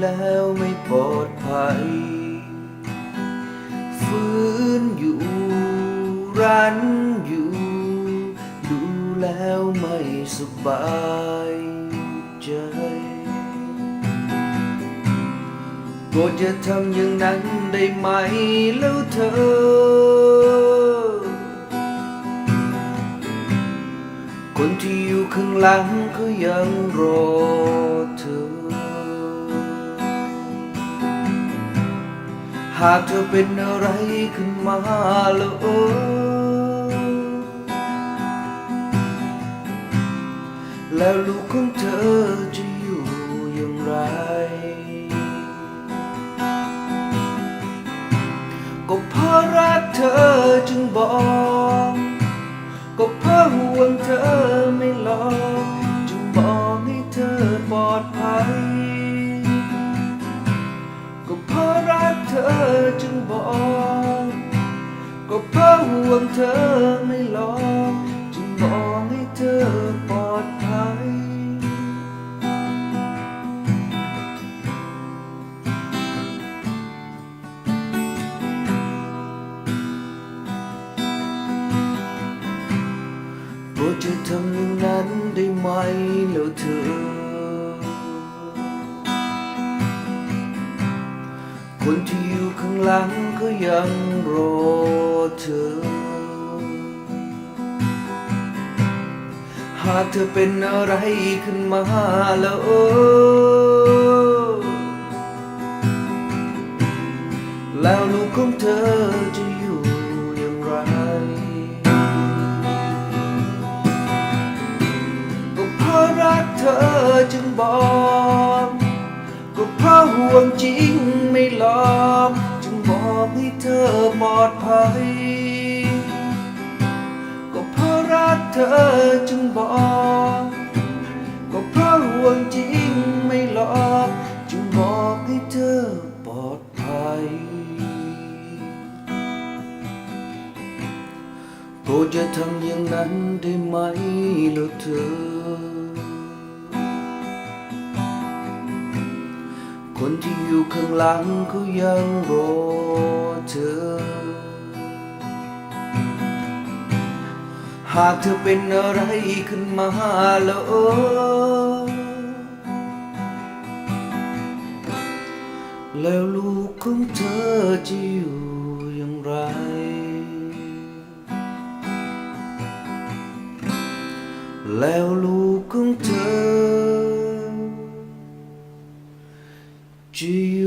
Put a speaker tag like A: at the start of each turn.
A: แล้วไม่ปลอดภัย ฟื้นอยู่รันอยู่ ดูแล้วไม่สบายใจโปรดจะทำอย่างนั้นได้ไหมแล้วเธอ คนที่อยู่ข้างหลังก็ยังรอเธอ หากเธอเป็นอะไรขึ้นมาแล้วเออแล้วลูกของเธอจะอยู่อย่างไร ก็เพราะรักเธอจึงบอก ก็เพราะห่วงเธอไม่ลอก วงเธอไม่หลอกจึงบอกให้เธอปลอดภัย โปรดจะทำอย่างนั้นได้ไหมแล้วเธอ คนที่อยู่ข้างหลังก็ยังรอ เธอ หากเธอเป็นอะไรขึ้นมาแล้วเออแล้วลูกของเธอจะอยู่อย่างไร ก็เพราะรักเธอจึงบอก ก็เพราะห่วงจริงไม่หลอก บอกให้เธอปลอดภัย ก็เพราะรักเธอจึงบอก ก็เพราะห่วงจริงไม่หลอกจึงบอกให้เธอปลอดภัยโปรดจะทำอย่างนั้นได้ไหมล่ะเธอ คนที่อยู่ข้างหลังเขายังรอเธอ หากเธอเป็นอะไรขึ้นมาแล้วแล้วลูกของเธอจะอยู่อย่างไร แล้วลูกของเธอ de